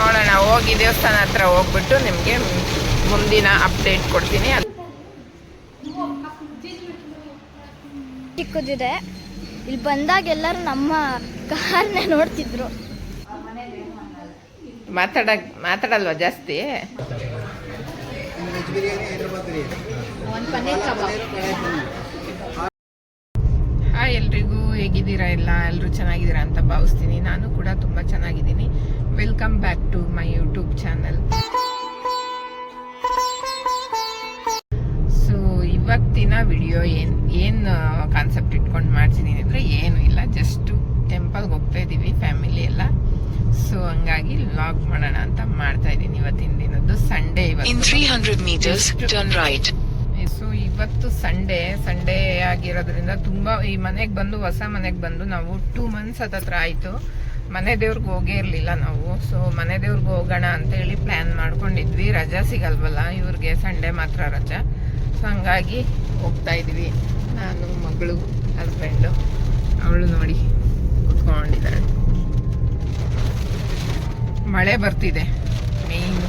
ನೋಡೋಣ. ಹೋಗಿ ದೇವಸ್ಥಾನ ಹತ್ರ ಹೋಗ್ಬಿಟ್ಟು ನಿಮಗೆ ಮುಂದಿನ ಅಪ್ಡೇಟ್ ಕೊಡ್ತೀನಿ. ಚಿಕ್ಕದಿದೆ. ಇಲ್ಲಿ ಬಂದಾಗ ಎಲ್ಲರೂ ನಮ್ಮ ಕಾರನ್ನೇ ನೋಡ್ತಿದ್ರು. ಮಾತಾಡ ಮಾತಾಡಲ್ವಾ ಜಾಸ್ತಿ? ಹಾಯ್ ಎಲ್ರಿಗೂ ಹೇಗಿದ್ದೀರಾ? ಎಲ್ಲ ಎಲ್ಲರೂ ಚೆನ್ನಾಗಿದ್ದೀರಾ ಅಂತ ಭಾವಿಸ್ತೀನಿ. ನಾನು ಕೂಡ ತುಂಬ ಚೆನ್ನಾಗಿದ್ದೀನಿ. Welcome back to my YouTube channel so ಇವತ್ತಿನ ವಿಡಿಯೋ ಏನು ಏನು ಕಾನ್ಸೆಪ್ಟ್ ಇಟ್ಕೊಂಡು ಮಾಡ್ತಿದ್ದೀನಿ ಅಂದರೆ ಏನು ಇಲ್ಲ ಜಸ್ಟ್ ಟೆಂಪಲ್ಗೆ ಹೋಗ್ತಾ ಇದ್ದೀವಿ ಫ್ಯಾಮಿಲಿ ಎಲ್ಲ. ಸೊ ಹಂಗಾಗಿ ಲಾಗ್ ಮಾಡೋಣ ಅಂತ ಮಾಡ್ತಾ ಇದ್ದೀನಿ ಇವತ್ತಿನ ದಿನದ್ದು. ಸಂಡೇ ಇವತ್ತು. 300 meters, turn right. ಸೊ ಇವತ್ತು ಸಂಡೇ ಸಂಡೇ ಆಗಿರೋದ್ರಿಂದ ತುಂಬಾ ಈ ಮನೆಗೆ ಬಂದು ಹೊಸ ಮನೆಗೆ ಬಂದು ನಾವು ಟೂ ಮಂತ್ಸ್ ಹತ್ತತ್ರ ಆಯ್ತು. ಮನೆ ದೇವ್ರಿಗೆ ಹೋಗೇ ಇರಲಿಲ್ಲ ನಾವು. ಸೊ ಮನೆ ದೇವ್ರಿಗೆ ಹೋಗೋಣ ಅಂತೇಳಿ ಪ್ಲ್ಯಾನ್ ಮಾಡ್ಕೊಂಡಿದ್ವಿ. ರಜಾ ಸಿಗಲ್ವಲ್ಲ, ಇವ್ರಿಗೆ ಸಂಡೇ ಮಾತ್ರ ರಜಾ. ಸೊ ಹಂಗಾಗಿ ಹೋಗ್ತಾ ಇದ್ವಿ. ನಾನು, ಮಗಳು ಹಸ್ಬೆಂಡು ಅವಳು ನೋಡಿ ಕುತ್ಕೊಂಡಿದ್ದಾಳೆ ಮಳೆ ಬರ್ತಿದೆ. ಮೇಯ್ನ್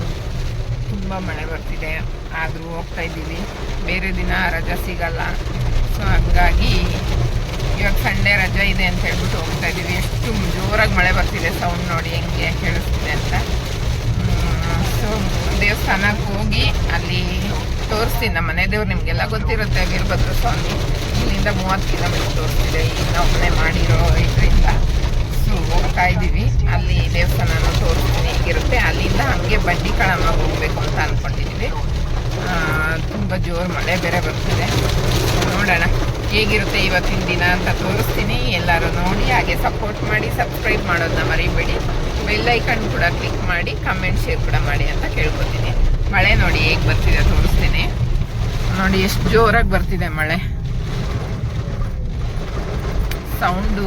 ತುಂಬ ಮಳೆ ಬರ್ತಿದೆ. ಆದರೂ ಹೋಗ್ತಾ ಇದ್ದೀವಿ. ಬೇರೆ ದಿನ ರಜಾ ಸಿಗಲ್ಲ. ಸೊ ಹಂಗಾಗಿ ಇವಾಗ ಸಂಡೇ ರಜಾ ಇದೆ ಅಂತ ಹೇಳ್ಬಿಟ್ಟು ಹೋಗ್ತಾ ಇದ್ದೀವಿ. ಎಷ್ಟು ಜೋರಾಗಿ ಮಳೆ ಬರ್ತಿದೆ ಸೌಂಡ್ ನೋಡಿ, ಹೆಂಗೆ ಕೇಳಿಸ್ತಿದೆ ಅಂತ. ಸೊ ದೇವಸ್ಥಾನಕ್ಕೆ ಹೋಗಿ ಅಲ್ಲಿ ತೋರಿಸ್ತೀನಿ ನಮ್ಮ ಮನೆ ದೇವ್ರು ನಿಮಗೆಲ್ಲ ಗೊತ್ತಿರುತ್ತೆ ವೀರಭದ್ರ ಸ್ವಾಮಿ. ಇಲ್ಲಿಂದ ಮೂವತ್ತು ಕಿಲೋಮೀಟರ್ ತೋರಿಸ್ತಿದೆ. ಈಗ ನಾವು ಮನೆ ಮಾಡಿರೋ ಇದರಿಂದ. ಸೊ ಹೋಗ್ತಾ ಇದ್ದೀವಿ. ಅಲ್ಲಿ ದೇವಸ್ಥಾನನ ತೋರಿಸ್ತೀನಿ. ಹೇಗಿರುತ್ತೆ? ಅಲ್ಲಿಂದ ಹಂಗೆ ಬಡ್ಡಿ ಕಳಮ್ಮ ಹೋಗಬೇಕು ಅಂತ ಅಂದ್ಕೊಂಡಿದ್ದೀವಿ ತುಂಬ ಜೋರು ಮಳೆ ಬೇರೆ ಬರ್ತಿದೆ. ನೋಡೋಣ. ಹೇಗಿರುತ್ತೆ ಇವತ್ತಿನ ದಿನ ಅಂತ ತೋರಿಸ್ತೀನಿ. ಎಲ್ಲರೂ ನೋಡಿ, ಹಾಗೆ ಸಪೋರ್ಟ್ ಮಾಡಿ ಸಬ್ಸ್ಕ್ರೈಬ್ ಮಾಡೋದನ್ನ ಮರಿಬೇಡಿ. ಬೆಲ್ ಐಕನ್ ಕೂಡ ಕ್ಲಿಕ್ ಮಾಡಿ ಕಮೆಂಟ್ ಶೇರ್ ಕೂಡ ಮಾಡಿ ಅಂತ ಕೇಳ್ಕೊತೀನಿ. ಮಳೆ ನೋಡಿ ಹೇಗೆ ಬರ್ತಿದೆ ತೋರಿಸ್ತೀನಿ. ನೋಡಿ ಎಷ್ಟು ಜೋರಾಗಿ ಬರ್ತಿದೆ ಮಳೆ. ಸೌಂಡು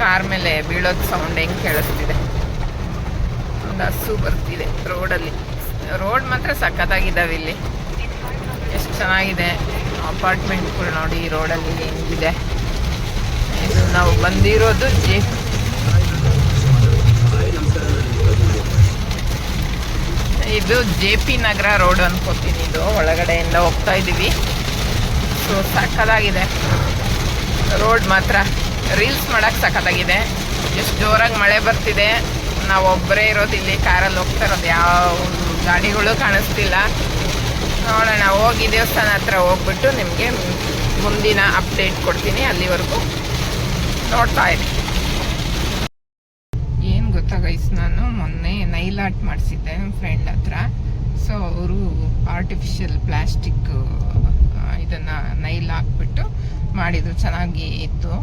ಕಾರ್ ಮೇಲೆ ಬೀಳೋದು ಸೌಂಡ್ ಹೆಂಗೆ ಕೇಳಿಸ್ತಿದೆ. ಒಂದು ಹಸು ಬರ್ತಿದೆ ರೋಡಲ್ಲಿ. ರೋಡ್ ಮಾತ್ರ ಸಖತ್ತಾಗಿದ್ದಾವೆ ಇಲ್ಲಿ. ಎಷ್ಟು ಚೆನ್ನಾಗಿದೆ. ಅಪಾರ್ಟ್ಮೆಂಟ್ಗಳು ನೋಡಿ ಈ ರೋಡಲ್ಲಿ ಹೆಂಗಿದೆ. ಇದು ನಾವು ಬಂದಿರೋದು ಜಿ ಇದು ಜೆ ಪಿ ನಗರ ರೋಡ್ ಅನ್ಕೋತೀನಿ ಇದು. ಒಳಗಡೆಯಿಂದ ಹೋಗ್ತಾ ಇದ್ದೀವಿ ಸೊ ಸಕ್ಕದಾಗಿದೆ ರೋಡ್ ಮಾತ್ರ ರೀಲ್ಸ್ ಮಾಡಕ್ಕೆ ಸಕ್ಕದಾಗಿದೆ ಎಷ್ಟು ಜೋರಾಗಿ ಮಳೆ ಬರ್ತಿದೆ. ನಾವು ಒಬ್ಬರೇ ಇರೋದು ಇಲ್ಲಿ ಕಾರಲ್ಲಿ ಹೋಗ್ತಾ ಇರೋದು. ಯಾವ ಗಾಡಿಗಳು ಕಾಣಿಸ್ತಿಲ್ಲ. ನೋಡೋಣ. ಹೋಗಿ ದೇವಸ್ಥಾನ ಹತ್ರ ಹೋಗ್ಬಿಟ್ಟು ನಿಮಗೆ ಮುಂದಿನ ಅಪ್ಡೇಟ್ ಕೊಡ್ತೀನಿ ಅಲ್ಲಿವರೆಗೂ. ನೋಡ್ತಾ ಇರಿ. ಏನು ಗೊತ್ತಾ ಗೈಸ್ ನಾನು ಮೊನ್ನೆ ನೈಲ್ ಆರ್ಟ್ ಮಾಡಿಸಿದ್ದೆ ನಮ್ಮ ಫ್ರೆಂಡ್ ಹತ್ರ. ಸೊ ಅವರು ಆರ್ಟಿಫಿಷಿಯಲ್ ಪ್ಲಾಸ್ಟಿಕ್ ಇದನ್ನು ನೈಲ್ ಹಾಕ್ಬಿಟ್ಟು ಮಾಡಿದ್ರು. ಚೆನ್ನಾಗಿ ಇತ್ತು.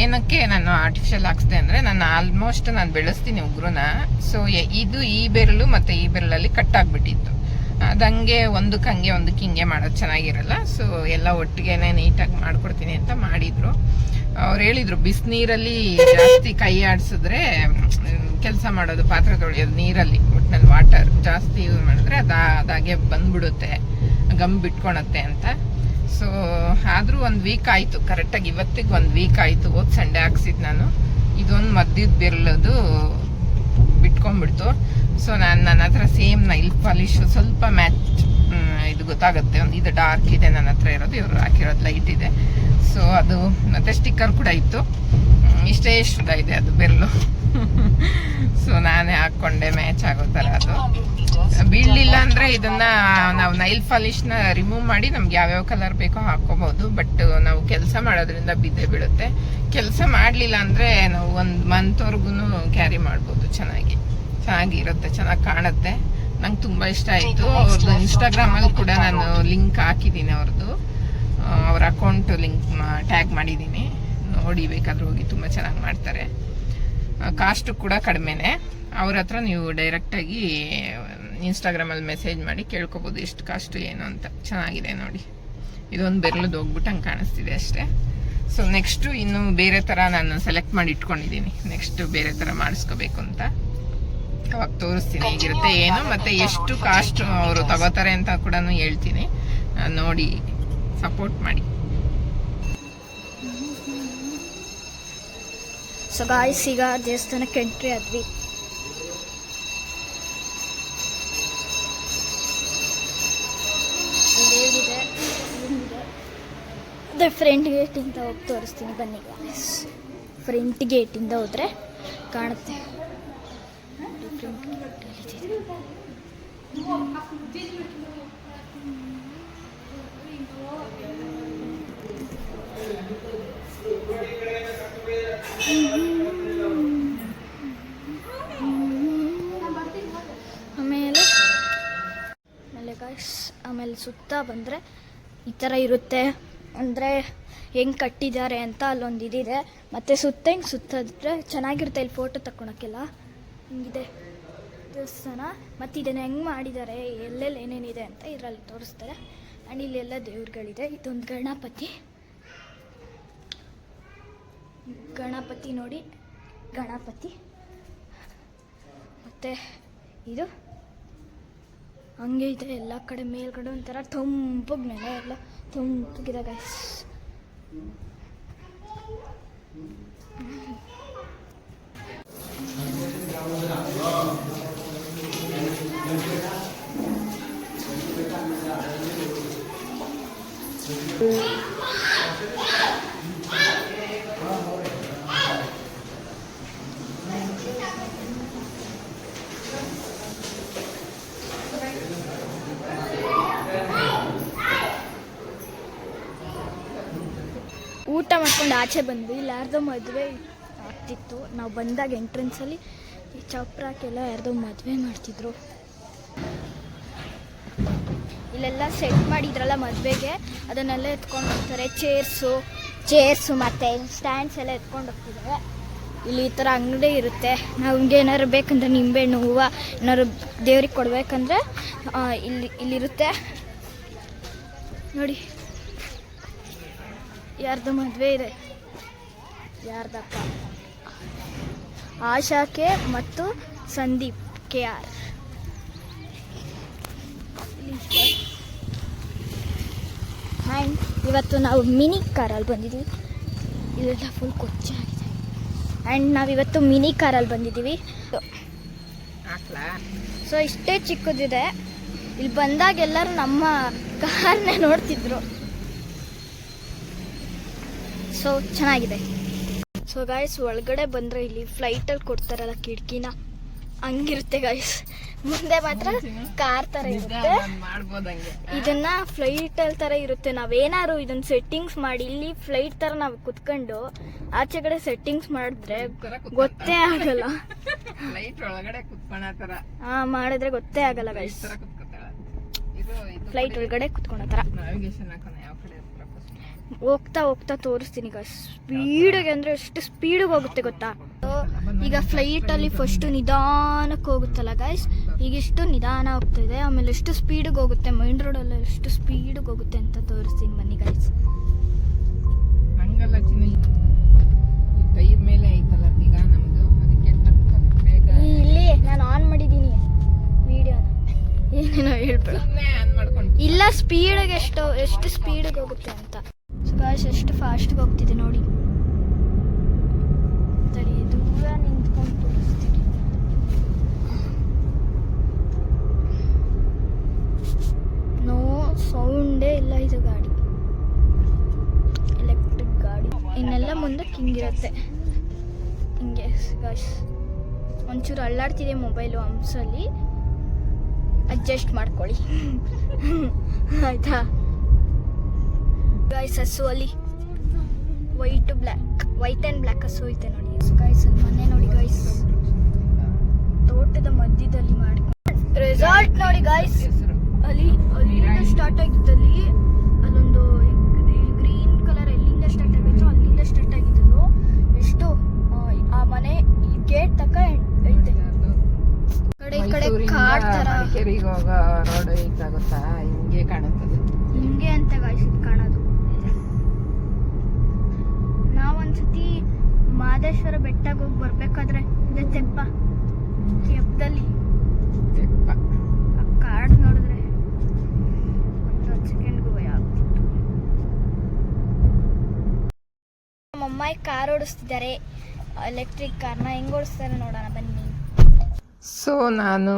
ಏನಕ್ಕೆ ನಾನು ಆರ್ಟಿಫಿಷಿಯಲ್ ಹಾಕ್ಸ್ದೆ ಅಂದರೆ ನಾನು ಆಲ್ಮೋಸ್ಟ್ ನಾನು ಬೆಳೆಸ್ತೀನಿ ಉಗ್ರನ. ಸೊ ಇದು ಈ ಬೆರಳು ಮತ್ತು ಈ ಬೆರಳಲ್ಲಿ ಕಟ್ ಆಗಿಬಿಟ್ಟಿತ್ತು. ಅದಂಗೆ ಒಂದಕ್ಕೆ ಹಂಗೆ ಒಂದಕ್ಕೆ ಹಿಂಗೆ ಮಾಡೋದು ಚೆನ್ನಾಗಿರಲ್ಲ. ಸೊ ಎಲ್ಲ ಒಟ್ಟಿಗೆನೆ ನೀಟಾಗಿ ಮಾಡ್ಕೊಡ್ತೀನಿ ಅಂತ ಮಾಡಿದ್ರು. ಅವ್ರು ಹೇಳಿದ್ರು ಬಿಸಿನೀರಲ್ಲಿ ಜಾಸ್ತಿ ಕೈ ಆಡಿಸಿದ್ರೆ ಕೆಲಸ ಮಾಡೋದು ಪಾತ್ರೆ ತೊಳೆಯೋದು ನೀರಲ್ಲಿ ಒಟ್ಟಿನಲ್ಲಿ ವಾಟರ್ ಜಾಸ್ತಿ ಯೂಸ್ ಮಾಡಿದ್ರೆ ಅದ, ಅದಾಗೆ ಬಂದ್ಬಿಡುತ್ತೆ, ಗಮ್ ಬಿಟ್ಕೊಳತ್ತೆ ಅಂತ. ಸೊ ಆದರೂ ಒಂದು ವೀಕ್ ಆಯಿತು ಕರೆಕ್ಟಾಗಿ ಇವತ್ತಿಗೆ ಒಂದು ವೀಕ್ ಆಯಿತು, ಹೋದ್ ಸಂಡೆ ಹಾಕ್ಸಿದ್ದು ನಾನು. ಇದೊಂದು ಮದ್ದಿದ್ದು ಬಿರ್ಲದು ಬಿಟ್ಕೊಂಡ್ಬಿಡ್ತು. ಸೊ ನಾನು ನನ್ನ ಹತ್ರ ಸೇಮ್ ಪಾಲಿಶ್ ಸ್ವಲ್ಪ ಮ್ಯಾಚ್ ಇದು ಗೊತ್ತಾಗುತ್ತೆ. ಒಂದು ಇದು ಡಾರ್ಕ್ ಇದೆ ನನ್ನ ಹತ್ರ ಇರೋದು, ಇವರು ಹಾಕಿರೋದು ಲೈಟ್ ಇದೆ. ಸೊ ಅದು ಮತ್ತೆ ಸ್ಟಿಕ್ಕರ್ ಕೂಡ ಇತ್ತು. ಇಷ್ಟೇ ಶುದ್ಧ ಇದೆ ಅದು ಬೆರಳು ಸೊ ನಾನೇ ಹಾಕ್ಕೊಂಡೆ, ಮ್ಯಾಚ್ ಆಗೋ ಥರ ಅದು. ಬೀಳಲಿಲ್ಲ ಅಂದ್ರೆ ಇದನ್ನ ನಾವು ನೈಲ್ ಪಾಲಿಶ್ನ ರಿಮೂವ್ ಮಾಡಿ ನಮ್ಗೆ ಯಾವ್ಯಾವ ಕಲರ್ ಬೇಕೋ ಹಾಕೋಬಹುದು ಬಟ್ ನಾವು ಕೆಲಸ ಮಾಡೋದ್ರಿಂದ ಬಿದ್ದೆ ಬೀಳುತ್ತೆ. ಕೆಲಸ ಮಾಡಲಿಲ್ಲ ಅಂದ್ರೆ ನಾವು ಒಂದು ಮಂತ್ವರೆಗೂ ಕ್ಯಾರಿ ಮಾಡ್ಬೋದು, ಚೆನ್ನಾಗಿ. ಚೆನ್ನಾಗಿರುತ್ತೆ, ಚೆನ್ನಾಗಿ ಕಾಣುತ್ತೆ. ನಂಗೆ ತುಂಬ ಇಷ್ಟ ಆಯಿತು. ಅವ್ರದ್ದು ಇನ್ಸ್ಟಾಗ್ರಾಮಲ್ಲಿ ಕೂಡ ನಾನು ಲಿಂಕ್ ಹಾಕಿದ್ದೀನಿ ಅವ್ರದ್ದು ಅವ್ರ ಅಕೌಂಟ್ ಲಿಂಕ್ ಟ್ಯಾಗ್ ಮಾಡಿದ್ದೀನಿ. ನೋಡಿ ಬೇಕಾದ್ರೆ ಹೋಗಿ ತುಂಬ ಚೆನ್ನಾಗಿ ಮಾಡ್ತಾರೆ. ಕಾಸ್ಟು ಕೂಡ ಕಡಿಮೆನೆ. ಅವ್ರ ಹತ್ರ ನೀವು ಡೈರೆಕ್ಟಾಗಿ ಇನ್ಸ್ಟಾಗ್ರಾಮಲ್ಲಿ ಮೆಸೇಜ್ ಮಾಡಿ ಕೇಳ್ಕೊಬೋದು ಎಷ್ಟು ಕಾಸ್ಟು ಏನು ಅಂತ. ಚೆನ್ನಾಗಿದೆ ನೋಡಿ. ಇದೊಂದು ಬೆರಳದ್ದು ಹೋಗ್ಬಿಟ್ಟು ಹಂಗೆ ಕಾಣಿಸ್ತಿದೆ ಅಷ್ಟೇ. ಸೊ ನೆಕ್ಸ್ಟು ಇನ್ನು ಬೇರೆ ಥರ ನಾನು ಸೆಲೆಕ್ಟ್ ಮಾಡಿ ಇಟ್ಕೊಂಡಿದ್ದೀನಿ. ನೆಕ್ಸ್ಟ್ ಬೇರೆ ಥರ ಮಾಡಿಸ್ಕೋಬೇಕು ಅಂತ. ಇವಾಗ ತೋರಿಸ್ತೀನಿ ಹೇಗಿರುತ್ತೆ ಏನು ಮತ್ತೆ ಎಷ್ಟು ಕಾಸ್ಟ್ ಅವರು ತಗೋತಾರೆ ಅಂತ ಕೂಡ ಹೇಳ್ತೀನಿ. ನೋಡಿ ಸಪೋರ್ಟ್ ಮಾಡಿ. ಸೊ ಗಾಯ್ಸ್ ಈಗ ದೇವಸ್ಥಾನಕ್ಕೆ ಎಂಟ್ರಿ ಆದ್ವಿ. ಇದೆ ಅದೇ ಫ್ರಂಟ್ ಗೇಟಿಂದ ಹೋಗಿ ತೋರಿಸ್ತೀನಿ ಬನ್ನಿ ಗಾಯ್ಸ್ ಫ್ರಂಟ್ ಗೇಟಿಂದ ಹೋದರೆ ಕಾಣುತ್ತೆ. ಆಮೇಲೆ ಆಮೇಲೆ ಗಾಯ್ಸ್ ಆಮೇಲೆ ಸುತ್ತ ಬಂದರೆ ಈ ಥರ ಇರುತ್ತೆ. ಅಂದರೆ ಹೆಂಗೆ ಕಟ್ಟಿದ್ದಾರೆ ಅಂತ ಅಲ್ಲೊಂದು ಇದಿದೆ. ಮತ್ತು ಸುತ್ತ ಹಿಂಗೆ ಸುತ್ತಿದ್ರೆ ಚೆನ್ನಾಗಿರುತ್ತೆ ಇಲ್ಲಿ ಫೋಟೋ ತಗೊಳಕ್ಕೆಲ್ಲ ಹಿಂಗಿದೆ. ದೇವಸ್ಥಾನ, ಮತ್ತು ಇದನ್ನು ಹೆಂಗೆ ಮಾಡಿದ್ದಾರೆ ಎಲ್ಲೆಲ್ಲಿ ಏನೇನಿದೆ ಅಂತ ಇದರಲ್ಲಿ ತೋರಿಸ್ತಾರೆ. ಆ್ಯಂಡ್ ಇಲ್ಲೆಲ್ಲ ದೇವ್ರುಗಳಿದೆ. ಇದೊಂದು ಗಣಪತಿ. ಗಣಪತಿ ನೋಡಿ. ಗಣಪತಿ. ಮತ್ತು ಇದು ಹಂಗೆ ಇದೆ. ಎಲ್ಲ ಕಡೆ ಮೇಲ್ಗಡೆ ಒಂಥರ ತಂಪಗೆ ನೆಲ ಎಲ್ಲ ತಂಪಗಿದೆ ಗೈಸ್ ಊಟ ಮಾಡ್ಕೊಂಡು ಆಚೆ ಬಂದ್ವಿ. ಇಲ್ಲಿ ಯಾರ್ದೋ ಮದುವೆ ಆಗ್ತಿತ್ತು. ನಾವು ಬಂದಾಗ ಎಂಟ್ರೆನ್ಸಲ್ಲಿ ಚಪ್ರಾಕೆಲ್ಲ ಯಾರ್ದೋ ಮದುವೆ ಮಾಡ್ತಿದ್ರು. ಇಲ್ಲೆಲ್ಲ ಸೆಟ್ ಮಾಡಿದ್ರಲ್ಲ ಮದುವೆಗೆ, ಅದನ್ನೆಲ್ಲ ಎತ್ಕೊಂಡು ಹೋಗ್ತಾರೆ. ಚೇರ್ಸು ಚೇರ್ಸು ಮತ್ತು ಸ್ಟ್ಯಾಂಡ್ಸ್ ಎಲ್ಲ ಎತ್ಕೊಂಡು ಹೋಗ್ತಿದ್ದಾರೆ. ಇಲ್ಲಿ ಈ ಥರ ಅಂಗಡಿ ಇರುತ್ತೆ. ನಮ್ಗೆ ಏನಾದ್ರು ಬೇಕಂದ್ರೆ ನಿಂಬೆಹಣ್ಣು, ಹೂವು ಏನಾದ್ರು ದೇವ್ರಿಗೆ ಕೊಡ್ಬೇಕಂದ್ರೆ ಇಲ್ಲಿ, ಇಲ್ಲಿರುತ್ತೆ. ನೋಡಿ. ಯಾರ್ದು ಮದುವೆ ಇದೆ? ಯಾರ್ದಪ್ಪ? ಆಶಾಕೆ ಮತ್ತು ಸಂದೀಪ್ ಕೆ ಆರ್. ಆ್ಯಂಡ್ ಇವತ್ತು ನಾವು ಮಿನಿ ಕಾರಲ್ಲಿ ಬಂದಿದ್ದೀವಿ. ಇದೆಲ್ಲ ಫುಲ್ ಕೊಚ್ಚೆ ಆಗಿದೆ. ಆ್ಯಂಡ್ ನಾವಿವತ್ತು ಮಿನಿ ಕಾರಲ್ಲಿ ಬಂದಿದ್ದೀವಿ. ಸೊ ಇಷ್ಟೇ ಚಿಕ್ಕದಿದೆ. ಇಲ್ಲಿ ಬಂದಾಗ ಎಲ್ಲರೂ ನಮ್ಮ ಕಾರನ್ನೇ ನೋಡ್ತಿದ್ರು. ಸೊ ಚೆನ್ನಾಗಿದೆ. ಸೊ ಗಾಯ್ಸ್ ಒಳಗಡೆ ಬಂದರೆ ಇಲ್ಲಿ ಫ್ಲೈಟಲ್ಲಿ ಕೊಡ್ತಾರಲ್ಲ ಕಿಟಕಿನ? ಹಂಗಿರುತ್ತೆ ಗೈಸ್ ಮುಂದೆ ಮಾತ್ರ ಕಾರ್ ತರ ಇರುತ್ತೆ. ಇದನ್ನ ಫ್ಲೈಟ್ ಅಲ್ಲಿ ತರ ಇರುತ್ತೆ. ನಾವೇನಾದ್ರು ಇದನ್ನ ಸೆಟ್ಟಿಂಗ್ಸ್ ಮಾಡಿ ಇಲ್ಲಿ ಫ್ಲೈಟ್ ತರ ನಾವು ಕುತ್ಕೊಂಡು ಆಚೆ ಕಡೆ ಸೆಟ್ಟಿಂಗ್ಸ್ ಮಾಡಿದ್ರೆ ಗೊತ್ತೇ ಆಗಲ್ಲ. ತರ. ಹಾ ಮಾಡಿದ್ರೆ ಗೊತ್ತೇ ಆಗಲ್ಲ ಗೈಸ್ ತರ ಫ್ಲೈಟ್ ಒಳಗಡೆ ಕುತ್ಕೊಳ್ಳೋ ಥರ ನಾವಿಗೇಷನ್ ಹಾಕೋಣ ಯಾವ ಕಡೆ ಹತ್ರ first? ಹೋಗ್ತಾ ಹೋಗ್ತಾ ತೋರಿಸ್ತೀನಿ ಈಗ ಸ್ಪೀಡಿಗೆ ಅಂದರೆ ಎಷ್ಟು ಸ್ಪೀಡಿಗೆ ಹೋಗುತ್ತೆ ಗೊತ್ತಾ? ಈಗ ಫ್ಲೈಟಲ್ಲಿ ಫಸ್ಟು ನಿಧಾನಕ್ಕೆ ಹೋಗುತ್ತಲ್ಲ ಗಾಯ್ಸ್ ಈಗ ಇಷ್ಟು ನಿಧಾನ ಹೋಗ್ತಿದೆ ಆಮೇಲೆ ಎಷ್ಟು ಸ್ಪೀಡಿಗೆ ಹೋಗುತ್ತೆ ಮೈಂಡ್ ರೋಡಲ್ಲಿ ಎಷ್ಟು ಸ್ಪೀಡಿಗೆ ಹೋಗುತ್ತೆ ಅಂತ ತೋರಿಸ್ತೀನಿ ಬನ್ನಿ ಗಾಯ್ಸ್ ಹಂಗಲ್ಲ ಮೇಲೆ ಐತಲ್ಲ ಈಗ ಅದಕ್ಕೆ ಇಲ್ಲಿ ನಾನು ಆನ್ ಮಾಡಿದ್ದೀನಿ ವಿಡಿಯೋನ ಏನೇನೋ ಹೇಳ್ಬೇಡ. ಇಲ್ಲ ಸ್ಪೀಡಿಗೆ ಎಷ್ಟು ಎಷ್ಟು ಸ್ಪೀಡಿಗೆ ಹೋಗುತ್ತೆ ಅಂತ. ಸೊ ಗಾಯ್ಸ್ ಎಷ್ಟು ಫಾಸ್ಟ್ಗೆ ಹೋಗ್ತಿದೆ ನೋಡಿ. ತಡಿ, ದೂರ ನಿಂತ್ಕೊಂಡು ನೋ ಸೌಂಡೇ ಇಲ್ಲ ಇದು ಗಾಡಿ. ಎಲೆಕ್ಟ್ರಿಕ್ ಗಾಡಿ. ಇನ್ನೆಲ್ಲ ಮುಂದಕ್ಕೆ ಹಿಂಗಿರುತ್ತೆ ಹಿಂಗೆ ಬಸ್ ಒಂಚೂರು ಅಳ್ಳಾಡ್ತಿದೆ ಮೊಬೈಲು ಅಂಶಲ್ಲಿ ಅಡ್ಜಸ್ಟ್ ಮಾಡ್ಕೊಳ್ಳಿ. ಆಯ್ತಾ? ಗಾಯ್ಸ್ ಹಸು ಅಲ್ಲಿ white black white and black ಹಸು ಐತೆ ನೋಡಿ. ಗಾಯ್ಸ್ ಅಲ್ಲಿ ಮನೆ ನೋಡಿ ಗಾಯ್ಸ್ ತೋಟದ ಮಧ್ಯದಲ್ಲಿ ಮಾಡಿ ರೆಸಾರ್ಟ್ ನೋಡಿ ಗಾಯ್ಸ್ ಅಲ್ಲಿ ಅಲ್ಲಿ ಅಲ್ಲಿಂದ ಸ್ಟಾರ್ಟ್ ಆಗಿತ್ತಲ್ಲಿ ಅಲ್ಲೊಂದು ಗ್ರೀನ್ ಕಲರ್ ಎಲ್ಲಿಂದ ಸ್ಟಾರ್ಟ್ ಆಗಿತ್ತು ಅಲ್ಲಿಂದ ಸ್ಟಾರ್ಟ್ ಆಗಿದ್ದು ಎಷ್ಟು? ಆ, ಮನೆ ಈ ಗೇಟ್ ತಕ ಐತೆ. ಕಡೆ ಈ ಕಡೆ ಕಾಡ್ ತರ. ರೋಡ್ ಹಿಂಗೆ ಕಾಣುತ್ತದೆ ಹಿಂಗೆ ಅಂತ ಗಾಯ್ಸ್ ನಾವೊಂದ್ಸತಿ ಮಾದೇಶ್ವರ ಬೆಟ್ಟಕ್ಕೆ ಹೋಗಿ ಬರ್ಬೇಕಾದ್ರೆ ಇದೆ ತೆಪ್ಪ. ತೆಪ್ಪದಲ್ಲಿ ತೆಪ್ಪ. ಆ ಕಾರ್ಡ್ ನೋಡಿದ್ರೆ ನಮ್ಮ ಸೆಕೆಂಡ್ಗೂ ಭಯ ಆಗ್ತಿತ್ತು. ನಮ್ಮಮ್ಮ ಕಾರ್ ಓಡಿಸ್ತಿದ್ದಾರೆ. ಎಲೆಕ್ಟ್ರಿಕ್ ಕಾರ್ನ ಹೆಂಗ್ ಓಡಿಸ್ತಾರೆ ನೋಡೋಣ ಬನ್ನಿ. ಸೊ ನಾನು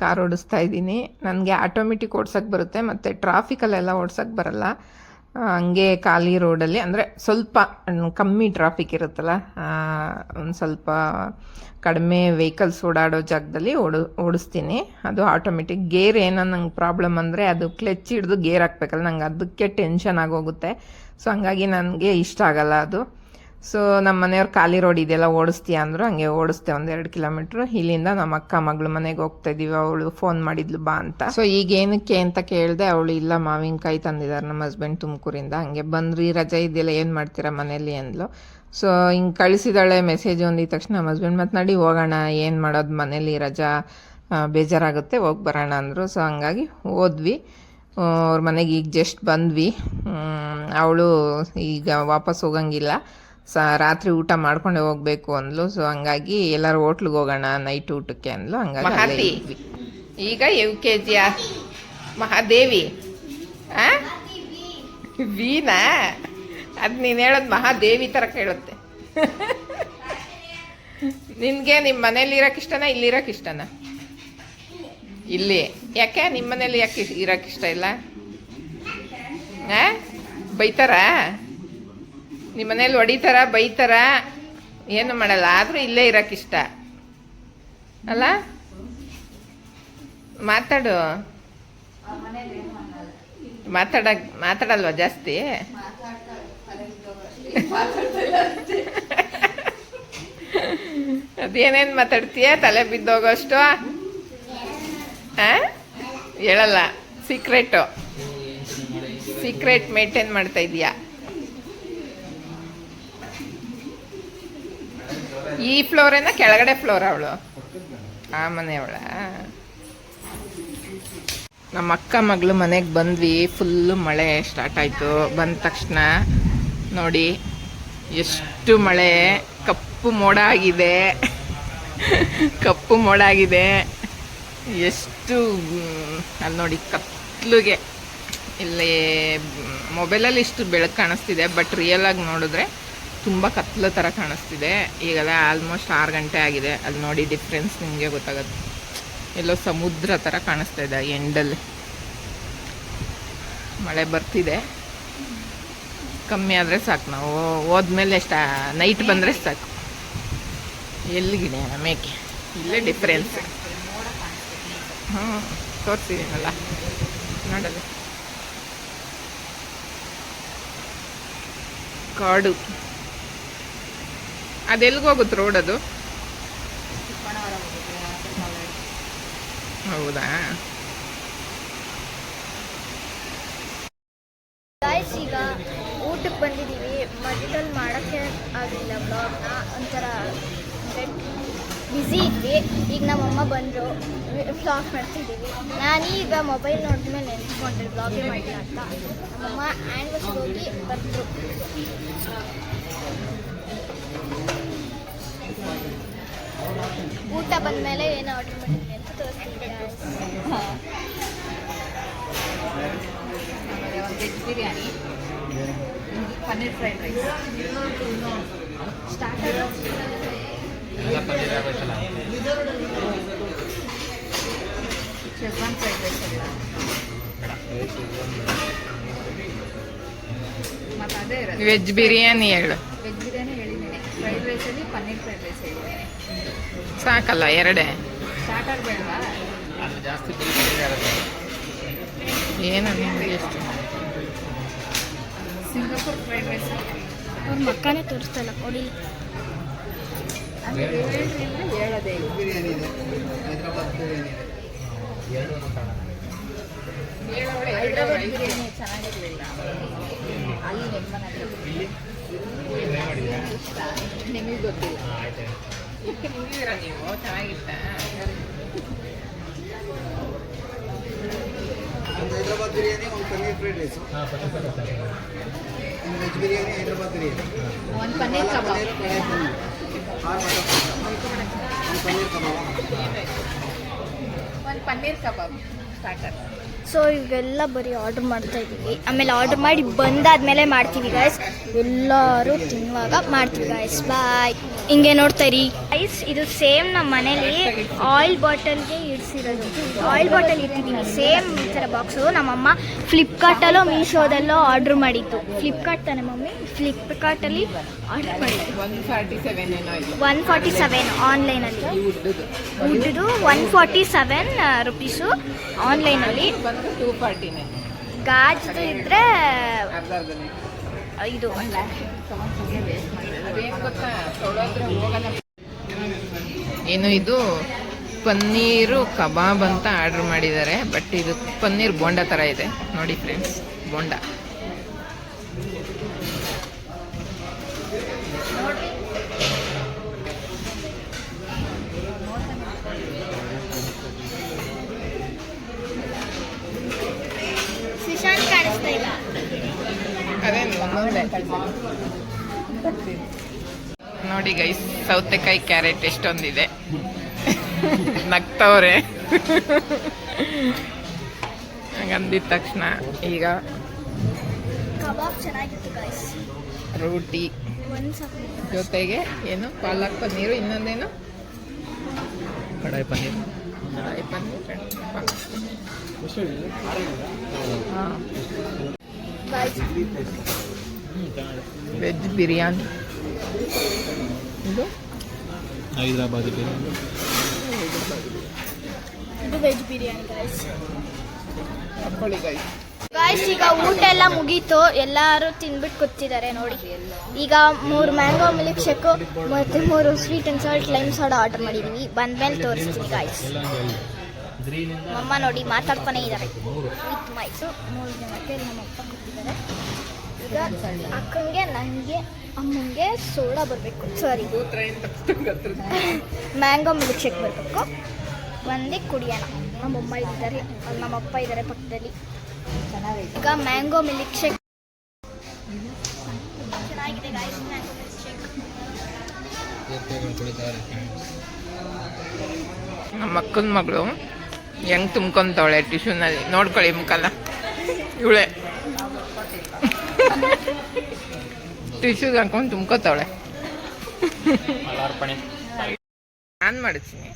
ಕಾರ್ ಓಡಿಸ್ತಾ ಇದ್ದೀನಿ. ನನಗೆ ಆಟೋಮೆಟಿಕ್ ಓಡ್ಸೋಕ್ಕೆ ಬರುತ್ತೆ ಮತ್ತು ಟ್ರಾಫಿಕಲ್ಲೆಲ್ಲ ಓಡ್ಸೋಕ್ಕೆ ಬರಲ್ಲ. ಹಂಗೆ ಖಾಲಿ ರೋಡಲ್ಲಿ, ಅಂದರೆ ಸ್ವಲ್ಪ ಕಮ್ಮಿ ಟ್ರಾಫಿಕ್ ಇರುತ್ತಲ್ಲ ಒಂದು ಸ್ವಲ್ಪ ಕಡಿಮೆ ವೆಹಿಕಲ್ಸ್ ಓಡಾಡೋ ಜಾಗದಲ್ಲಿ ಓಡು, ಓಡಿಸ್ತೀನಿ. ಅದು ಆಟೋಮೆಟಿಕ್ ಗೇರ್ ಏನೋ ನಂಗೆ ಪ್ರಾಬ್ಲಮ್ ಅಂದರೆ ಅದು ಕ್ಲಚ್ ಹಿಡಿದು ಗೇರ್ ಹಾಕ್ಬೇಕಲ್ಲ, ನಂಗೆ ಅದಕ್ಕೆ ಟೆನ್ಷನ್ ಆಗೋಗುತ್ತೆ. ಸೊ ಹಂಗಾಗಿ ನನಗೆ ಇಷ್ಟ ಆಗಲ್ಲ ಅದು. ಸೊ ನಮ್ಮ ಮನೆಯವ್ರು ಖಾಲಿ ರೋಡ್ ಇದೆಲ್ಲ ಓಡಿಸ್ತೀಯ ಅಂದರು ಹಂಗೆ ಓಡಿಸ್ತೆ ಒಂದೆರಡು ಕಿಲೋಮೀಟ್ರ್. ಇಲ್ಲಿಂದ ನಮ್ಮ ಅಕ್ಕ ಮಗಳು ಮನೆಗೆ ಹೋಗ್ತಾ ಇದೀವಿ, ಅವಳು ಫೋನ್ ಮಾಡಿದ್ಲು, ಬಾ ಅಂತ. ಸೊ ಈಗ ಏನಕ್ಕೆ ಅಂತ ಕೇಳಿದೆ, ಅವಳು, ಇಲ್ಲ ಮಾವಿನಕಾಯಿ ತಂದಿದ್ದಾರೆ ನಮ್ಮ ಹಸ್ಬೆಂಡ್ ತುಮಕೂರಿಂದ. ಹಂಗೆ ಬಂದ್ರಿ, ರಜೆ ಇದೆಯಲ್ಲ ಏನು ಮಾಡ್ತೀರಾ ಮನೇಲಿ ಅಂದ್ಲು. ಸೊ ಹಿಂಗೆ ಕಳಿಸಿದಾಳೆ ಮೆಸೇಜ್ ಒಂದಿದ ತಕ್ಷಣ, ನಮ್ಮ ಹಸ್ಬೆಂಡ್ ಮಾತನಾಡಿ ನಡಿ ಹೋಗೋಣ, ಏನು ಮಾಡೋದು ಮನೇಲಿ, ರಜಾ ಬೇಜಾರಾಗುತ್ತೆ, ಹೋಗಿ ಬರೋಣ ಅಂದರು. ಸೊ ಹಂಗಾಗಿ ಹೋದ್ವಿ. ಅವ್ರ ಮನೆಗೆ ಈಗ ಜಸ್ಟ್ ಬಂದ್ವಿ. ಅವಳು ಈಗ ವಾಪಸ್ ಹೋಗಂಗಿಲ್ಲ. ಸ ರಾತ್ರಿ ಊಟ ಮಾಡ್ಕೊಂಡೆ ಹೋಗ್ಬೇಕು ಅಂದ್ಲು. ಸೊ ಹಂಗಾಗಿ ಎಲ್ಲರೂ ಹೋಟ್ಲಿಗೆ ಹೋಗೋಣ ನೈಟ್ ಊಟಕ್ಕೆ ಅಂದ್ಲು. ಹಂಗಾಗಿ ಅಲ್ಲೇ ಇದ್ವಿ. ಈಗ ಯು ಕೆ ಜಿಯ ಮಹಾದೇವಿ. ಆ? ವೀನಾ ಅದು ನೀನು ಹೇಳೋದು ಮಹಾದೇವಿ ಥರ ಕೇಳುತ್ತೆ. ನಿನಗೆ ನಿಮ್ಮ ಮನೇಲಿ ಇರೋಕೆ ಇಷ್ಟನಾ ಇಲ್ಲಿ ಇರೋಕೆ ಇಷ್ಟನಾ? ಇಲ್ಲಿ. ಯಾಕೆ? ನಿಮ್ಮ ಮನೇಲಿ ಯಾಕೆ ಇರೋಕೆ ಇಷ್ಟ ಇಲ್ಲ? ಆ? ಬೈತಾರ? ನಿಮ್ಮ ಮನೇಲಿ ಹೊಡಿತಾರ, ಬೈತಾರ, ಏನು ಮಾಡಲ್ಲ. ಆದರೂ ಇಲ್ಲೇ ಇರೋಕೆ ಇಷ್ಟ ಅಲ್ಲ? ಮಾತಾಡು. ಮಾತಾಡ, ಮಾತಾಡಲ್ವಾ ಜಾಸ್ತಿ? ಅದೇನೇನು ಮಾತಾಡ್ತೀಯ? ತಲೆ ಬಿದ್ದೋಗೋಷ್ಟು? ಹೇಳಲ್ಲ. ಸೀಕ್ರೆಟು ಸೀಕ್ರೆಟ್ ಮೇಂಟೈನ್ ಮಾಡ್ತಾ ಇದೀಯಾ? ಈ ಫ್ಲೋರೇನ ಕೆಳಗಡೆ ಫ್ಲೋರ್ ಅವಳು. ಆ ಮನೆಯವಳ ನಮ್ಮ ಅಕ್ಕ ಮಗಳು ಮನೆಗೆ ಬಂದ್ವಿ. ಫುಲ್ಲು ಮಳೆ ಸ್ಟಾರ್ಟ್ ಆಯ್ತು. ಬಂದ ತಕ್ಷಣ ನೋಡಿ ಎಷ್ಟು ಮಳೆ. ಕಪ್ಪು ಮೋಡ ಆಗಿದೆ. ಕಪ್ಪು ಮೋಡ ಆಗಿದೆ. ಎಷ್ಟು ಅಲ್ಲಿ ನೋಡಿ ಕತ್ಲುಗೆ. ಇಲ್ಲಿ ಮೊಬೈಲಲ್ಲಿ ಇಷ್ಟು ಬೆಳಕು ಕಾಣಿಸ್ತಿದೆ ಬಟ್ ರಿಯಲ್ ಆಗಿ ನೋಡಿದ್ರೆ ತುಂಬ ಕತ್ಲ ಥರ ಕಾಣಿಸ್ತಿದೆ. ಈಗೆಲ್ಲ ಆಲ್ಮೋಸ್ಟ್ ಆರು ಗಂಟೆ ಆಗಿದೆ. ಅಲ್ಲಿ ನೋಡಿ ಡಿಫ್ರೆನ್ಸ್ ನಿಮಗೆ ಗೊತ್ತಾಗುತ್ತೆ. ಎಲ್ಲೋ ಸಮುದ್ರ ಥರ ಕಾಣಿಸ್ತಾ ಇದೆ ಎಂಡಲ್ಲಿ. ಮಳೆ ಬರ್ತಿದೆ. ಕಮ್ಮಿ ಆದರೆ ಸಾಕು ನಾವು. ಹೋದ್ಮೇಲೆ ಎಷ್ಟ ನೈಟ್ ಬಂದರೆ ಸಾಕು. ಎಲ್ಲಿಗಿದೆ ಮೇಕೆ? ಇಲ್ಲೇ ಡಿಫ್ರೆನ್ಸ್ ಹ್ಞೂ ತೋರಿಸಿದ್ದೀನಲ್ಲ ನೋಡಲ್ಲ ಕಾಡು. ಅದೆಲ್ಲಿಗೆ ಹೋಗುತ್ತೆ ರೋಡ್ ಅದು? ಹೌದಾ? ಈಗ ಊಟಕ್ಕೆ ಬಂದಿದ್ದೀವಿ ಮಧ್ಯದಲ್ಲಿ ಮಾಡೋಕ್ಕೆ ಆಗಲಿಲ್ಲ ಬ್ಲಾಗ್ನ ಒಂಥರ ಬ್ಯುಸಿ ಇದ್ವಿ. ಈಗ ನಮ್ಮಮ್ಮ ಬಂದರು. ಬ್ಲಾಗ್ ಮಾಡ್ತಿದ್ದೀವಿ ನಾನೀಗ ಮೊಬೈಲ್ ನೋಡಿದ್ಮೇಲೆ ನೆನ್ಸ್ಕೊಂಡ್ರೆ ಬ್ಲಾಗೇ ಮಾಡಿಲ್ಲ ಅಂತ. ನಮ್ಮಮ್ಮ ವಾಶ್ಗೆ ಹೋಗಿ ಬಂದರು. ಊಟ ಬಂದ ಮೇಲೆ ಏನು ಆರ್ಡರ್ ಮಾಡಿದ್ವಿ ಅಂತ ತೋರಿಸ್ತೀನಿ veg biryani paneer fried rice starter Schezwan fried rice ಮತ್ತೆ ಅದೇ ವೆಜ್ ಬಿರಿಯಾನಿ ಹೇಳು ವೆಜ್ ಬಿರಿಯಾನಿ ಹೇಳಿದ್ದೀನಿ ಫ್ರೈಡ್ ರೈಸಲ್ಲಿ ಪನ್ನೀರ್ ಫ್ರೈಡ್ ರೈಸ್ ಹೇಳಿದ್ದೀನಿ ಸಾಕಲ್ಲ ಎರಡೇ? ಸ್ಟಾರ್ಟರ್ ಜಾಸ್ತಿ ಏನು ಎಷ್ಟು? ಸಿಂಗಾಪುರ್ ಫ್ರೈಡ್ ರೈಸ್ ಅವ್ರ ಮಕ್ಕನೇ ತೋರಿಸ್ತಲ್ಲ ಕೊಡಿ ಹೇಳೋದೇ ಇಲ್ಲ. ಬಿರಿಯಾನಿ ಇದೆ. ಹೈದ್ರಾಬಾದ್ ಬಿರಿಯಾನಿ ಇದೆ. ಹೈದ್ರಾಬಾದ್ ಬಿರಿಯಾನಿ ಚೆನ್ನಾಗಿರಲಿಲ್ಲ. ಅಲ್ಲಿ ನಿಮ್ಮ ಮನೆ ಇಷ್ಟ ನಿಮಗೆ ಗೊತ್ತಿಲ್ಲ ನಿಂತಿದ್ದೀರಾ ನೀವು ಚೆನ್ನಾಗಿತ್ತ ಒಂದು ಹೈದ್ರಾಬಾದ್ ಬಿರಿಯಾನಿ ಒಂದು ಪನ್ನೀರ್ ಫ್ರೈಡ್ ರೈಸು ಒಂದು ವೆಜ್ ಬಿರಿಯಾನಿ ಹೈದ್ರಾಬಾದ್ ಬಿರಿಯಾನಿ. ಒಂದು ಪನ್ನೀರ್ ಕಬಾಬ್. ಪನ್ನೀರ್ ಕಡಾಯಿ ಪನ್ನೀರ್. ಆರು ಒಂದು ಪನ್ನೀರ್ ಕಬಾಬ್. ಒಂದು ಪನ್ನೀರ್ ಕಬಾಬ್ ಸ್ಟಾರ್ಟರ್ ಸೊ ಇವೆಲ್ಲ ಬರೀ ಆರ್ಡರ್ ಮಾಡ್ತಾ ಇದ್ದೀವಿ ಆಮೇಲೆ ಆರ್ಡ್ರ್ ಮಾಡಿ ಬಂದಾದ್ಮೇಲೆ ಮಾಡ್ತೀವಿ ಗಾಯ್ಸ್ ಎಲ್ಲರೂ ತಿನ್ನುವಾಗ ಮಾಡ್ತೀವಿ ಗಾಯ್ಸ್ ಬಾಯ್ ಹಿಂಗೆ ನೋಡ್ತಾ ಇರಿ. ಗೈಸ್ ಇದು ಸೇಮ್ ನಮ್ಮ ಮನೇಲಿ ಆಯಿಲ್ ಬಾಟಲ್ಗೆ ಇಡ್ಸಿರೋದು. ಆಯಿಲ್ ಬಾಟಲ್ ಇಟ್ಟಿದ್ದೀನಿ ಸೇಮ್ ಈ ಥರ ಬಾಕ್ಸು ನಮ್ಮಮ್ಮ ಫ್ಲಿಪ್ಕಾರ್ಟಲ್ಲೋ ಮೀಶೋದಲ್ಲೋ ಆರ್ಡ್ರ್ ಮಾಡಿದ್ದು ಫ್ಲಿಪ್ಕಾರ್ಟ್ ತಾನೆ ಮಮ್ಮಿ? ಫ್ಲಿಪ್ಕಾರ್ಟಲ್ಲಿ ಆರ್ಡ್ರ್ ಮಾಡಿದ್ದು. ಒನ್ ಫಾರ್ಟಿ ಸೆವೆನ್ ಏನೋ ಇದು ಒನ್ ಫಾರ್ಟಿ ಸೆವೆನ್ ಆನ್ಲೈನಲ್ಲಿ ಉಡ್ದು ಒನ್ ಫಾರ್ಟಿ ಸೆವೆನ್ ರುಪೀಸು ಆನ್ಲೈನಲ್ಲಿ ಬಂದು ಟೂ ಇದು ಏನು ಇದು ಪನ್ನೀರು ಕಬಾಬ್ ಅಂತ ಆರ್ಡರ್ ಮಾಡಿದ್ದಾರೆ, ಬಟ್ ಇದು ಪನ್ನೀರ್ ಬೋಂಡ ತರ ಇದೆ. ನೋಡಿ ಫ್ರೆಂಡ್ಸ್, ಬೋಂಡ ಸುಶಾಂತ್ ಕಾಣಿಸ್ತಾ ಇಲ್ಲ ಅದೇನು ಒಂದೊಂದೇ ನೋಡಿ ಗೈಸ್ ಸೌತೆಕಾಯಿ ಕ್ಯಾರೆಟ್ ಎಷ್ಟೊಂದಿದೆ. ನಗ್ತವ್ರೆ. ಹಂಗಂದಿದ ತಕ್ಷಣ ಈಗ ಕಬಾಬ್ ಚೆನ್ನಾಗಿತ್ತು ರೋಟಿ. ಜೊತೆಗೆ ಏನು? ಪಾಲಕ್ ಪನ್ನೀರು ಇನ್ನೊಂದೇನು? ಕಡಾಯಿ ಪನ್ನೀರ್. ಕಡಾಯಿ ಪನ್ನೀರ್ ಹಾಂ. Guys veg biryani. ಇದು ಹೈದರಾಬಾದ್ ಇದು ವೆಜ್ ಬಿರಿಯಾನಿ ಹಾಕೊಳ್ಳಿ ಗೈಸ್ ಈಗ ಊಟ ಎಲ್ಲ ಮುಗೀತು. ಎಲ್ಲರೂ ತಿಂದ್ಬಿಟ್ಟು ಕೂತಿದ್ದಾರೆ ನೋಡಿ. ಈಗ ಮೂರು ಮ್ಯಾಂಗೋ ಮಿಲ್ಕ್ ಶೇಕು ಮತ್ತು ಮೂರು sweet and salt lime soda order ಮಾಡಿದ್ದೀವಿ ಬಂದ್ಮೇಲೆ ತೋರಿಸ್ತೀನಿ ಗಾಯ್ಸ್ ಅಮ್ಮ ನೋಡಿ ಮಾತಾಡ್ತಾನೆ ಇದ್ದಾರೆ. ವಿತ್ ಮೈಸು ಮೂರು ಜನಕ್ಕೆ ನಮ್ಮಪ್ಪ ಕೂತಿದ್ದಾರೆ. ಈಗ ಅಕ್ಕನಿಗೆ ನನಗೆ ಅಮ್ಮನಿಗೆ ಸೋಡಾ ಬರಬೇಕು. ಸಾರಿ. ಮ್ಯಾಂಗೋ ಮಿಲ್ಕ್ ಶೇಕ್ ಬರಬೇಕು. ಒಂದೇ ಕುಡಿಯೋಣ. ನಮ್ಮಮ್ಮ ಇದ್ದಾರೆ. ನಮ್ಮಪ್ಪ ಇದ್ದಾರೆ ಪಕ್ಕದಲ್ಲಿ. ಈಗ ಮ್ಯಾಂಗೋ ಮಿಲ್ಕ್ ಶೇಕ್. ನಮ್ಮ ಅಕ್ಕನ ಮಗಳು ಹೆಂಗ್ ತುಂಬ್ಕೊಂತವಳೆ ಟಿಶ್ಯೂನಲ್ಲಿ ನೋಡ್ಕೊಳ್ಳಿ ಮುಖಲ್ಲ ಇವಳೆ. ಟಿಶ್ಯೂಗೆ ಹಾಕೊಂಡು ತುಂಬ್ಕೋತಾವಳೆ. ನಾನು ಮಾಡಿಸ್ತೀನಿ.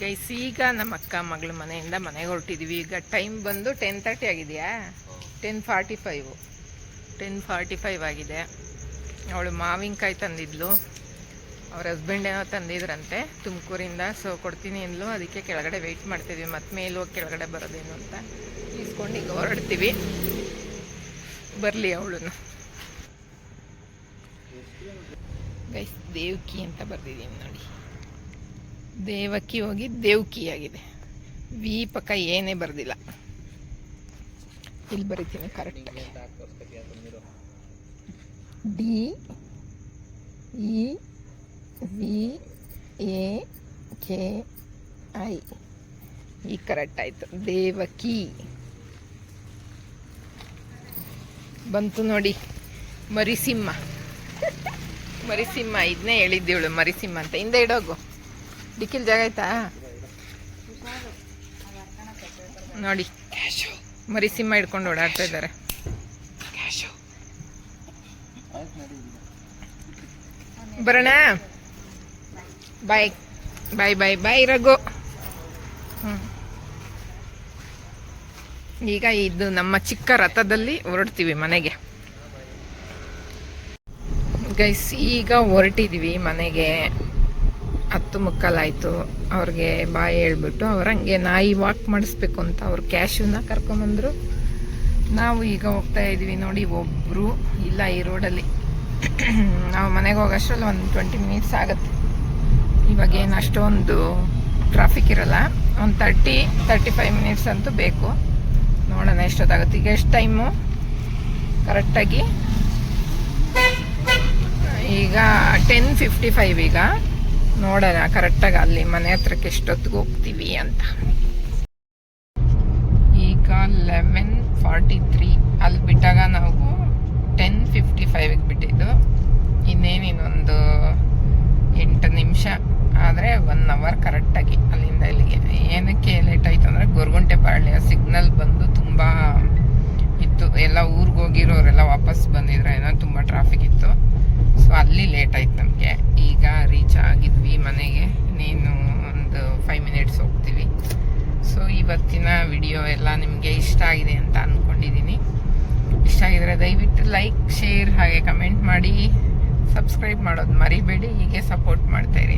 ಗೈಸ್, ಈಗ ನಮ್ಮ ಅಕ್ಕ ಮಗಳ ಮನೆಯಿಂದ ಮನೆಗೆ ಹೊರಟಿದ್ವಿ. ಈಗ ಟೈಮ್ ಬಂದು ಟೆನ್ ತರ್ಟಿ ಆಗಿದೆಯಾ? Ten forty five. Ten forty five ಆಗಿದೆ. ಅವಳು ಮಾವಿನಕಾಯಿ ತಂದಿದ್ಲು. ಅವ್ರ ಹಸ್ಬೆಂಡ್ ಏನೋ ತಂದಿದ್ರಂತೆ, ತುಮಕೂರಿಂದ. ಸೊ ಕೊಡ್ತೀನಿ ಅಂದ್ಲು. ಅದಕ್ಕೆ ಕೆಳಗಡೆ ವೆಯ್ಟ್ ಮಾಡ್ತಿದ್ವಿ. ಮತ್ತೆ ಮೇಲೆ ಹೋಗಿ ಕೆಳಗಡೆ ಬರೋದೇನು ಅಂತ. ಇಸ್ಕೊಂಡು ಈಗ ಹೊರಡ್ತೀವಿ. ಬರಲಿ ಅವಳನ್ನು. ಗೈಸ್ ದೇವಕಿ ಅಂತ ಬರ್ದಿದ್ದೀನಿ ನೋಡಿ. ದೇವಕಿ ಹೋಗಿ ದೇವ್ಕಿ ಆಗಿದೆ ವಿ ಪಕ್ಕ ಏನೇ ಬರ್ದಿಲ್ಲ. ಇಲ್ಲಿ ಬರೀತೀನಿ correct D E V A K I ಈ ಕರೆಕ್ಟ್ ಆಯಿತು. ದೇವಕಿ. ಬಂತು ನೋಡಿ ಮರಿಸಿಂಹ ಮರಿಸಿಂಹ ಇದನ್ನೇ ಹೇಳಿದ್ದೇವಳು ಮರಿಸಿಂಹ ಅಂತ. ಹಿಂದೆ ಇಡೋಗು. ಡಿಕ್ಕಿಲ್ ಜಾಗ ಆಯ್ತಾ? ನೋಡಿ ಮರಿಸಿಂಹ ಹಿಡ್ಕೊಂಡು ಓಡಾಡ್ತಾ ಇದ್ದಾರೆ. ಬರೋಣ? ಬಾಯ್. ಬಾಯ್ ಬಾಯ್ ಬಾಯ್, ರಘು. ಈಗ ಇದು ನಮ್ಮ ಚಿಕ್ಕ ರಥದಲ್ಲಿ ಹೊರಡ್ತೀವಿ ಮನೆಗೆ. ಗೈಸ್ ಈಗ ಹೊರಟಿದ್ವಿ ಮನೆಗೆ. ಹತ್ತು ಮುಕ್ಕಾಲಾಯಿತು. ಅವ್ರಿಗೆ ಬಾಯಿ ಹೇಳ್ಬಿಟ್ಟು ಅವ್ರು ಹಂಗೆ ನಾಯಿ ವಾಕ್ ಮಾಡಿಸ್ಬೇಕು ಅಂತ ಅವ್ರು ಕ್ಯಾಶುನ ಕರ್ಕೊಂಬಂದರು. ನಾವು ಈಗ ಹೋಗ್ತಾ ಇದ್ವಿ ನೋಡಿ ಒಬ್ಬರು ಇಲ್ಲ ಈ ರೋಡಲ್ಲಿ ನಾವು ಮನೆಗೆ ಹೋಗೋಷ್ಟ್ರಲ್ಲಿ ಒಂದು ಟ್ವೆಂಟಿ ಮಿನಿಟ್ಸ್ ಆಗುತ್ತೆ. ಇವಾಗ ಏನು ಅಷ್ಟೊಂದು ಟ್ರಾಫಿಕ್ ಇರಲ್ಲ. ಒಂದು ತರ್ಟಿ ತರ್ಟಿ ಫೈವ್ ಮಿನಿಟ್ಸ್ ಅಂತೂ ಬೇಕು. ನೋಡೋಣ ಎಷ್ಟೊತ್ತಾಗುತ್ತೆ. ಈಗ ಎಷ್ಟು ಟೈಮು ಕರೆಕ್ಟಾಗಿ? ಈಗ ಟೆನ್ ಫಿಫ್ಟಿ ಫೈವ್ ಈಗ. ನೋಡೋಣ ಕರೆಕ್ಟಾಗಿ ಅಲ್ಲಿ ಮನೆ ಹತ್ರಕ್ಕೆ ಎಷ್ಟೊತ್ತಿಗೆ ಹೋಗ್ತೀವಿ ಅಂತ. ಈಗ ಲೆವೆನ್ ಫಾರ್ಟಿ ತ್ರೀ ಅಲ್ಲಿ ಬಿಟ್ಟಾಗ ನಾವು ಟೆನ್ ಫಿಫ್ಟಿ ಫೈವ್ಗೆ ಬಿಟ್ಟಿದ್ದು ಇನ್ನೇನು ಇನ್ನೊಂದು ಎಂಟು ನಿಮಿಷ ಆದರೆ ಒನ್ ಅವರ್ ಕರೆಕ್ಟಾಗಿ ಅಲ್ಲಿಂದ ಇಲ್ಲಿಗೆ ಏನಕ್ಕೆ ಲೇಟ್ ಆಯ್ತು ಅಂದರೆ ಗೊರಗುಂಟೆ ಪಾಳ್ಯ ಸಿಗ್ನಲ್ ಬಂದು ತುಂಬ ಇತ್ತು ಎಲ್ಲ ಊರಿಗೆ ಹೋಗಿರೋರೆಲ್ಲ ವಾಪಸ್ ಬಂದಿದ್ರು ಏನೋ ತುಂಬ ಟ್ರಾಫಿಕ್ ಇತ್ತು ಸೊ ಅಲ್ಲಿ ಲೇಟ್ ಆಯ್ತು ನಮಗೆ ಈಗ ರೀಚ್ ಆಗಿದ್ವಿ ಮನೆಗೆ ನೀನು ಒಂದು ಫೈವ್ ಮಿನಿಟ್ಸ್ ಹೋಗ್ತೀವಿ ಸೊ ಇವತ್ತಿನ ವಿಡಿಯೋ ಎಲ್ಲ ನಿಮಗೆ ಇಷ್ಟ ಆಗಿದೆ ಅಂತ ಅಂದ್ಕೊಂಡಿದ್ದೀನಿ ಇಷ್ಟ ಆಗಿದ್ರೆ ದಯವಿಟ್ಟು ಲೈಕ್ ಶೇರ್ ಹಾಗೆ ಕಮೆಂಟ್ ಮಾಡಿ ಸಬ್ಸ್ಕ್ರೈಬ್ ಮಾಡೋದು ಮರಿಬೇಡಿ ಹೀಗೆ ಸಪೋರ್ಟ್ ಮಾಡ್ತಾ ಇರಿ. ಅಂತ ಕೇಳ್ಕೊತೀನಿ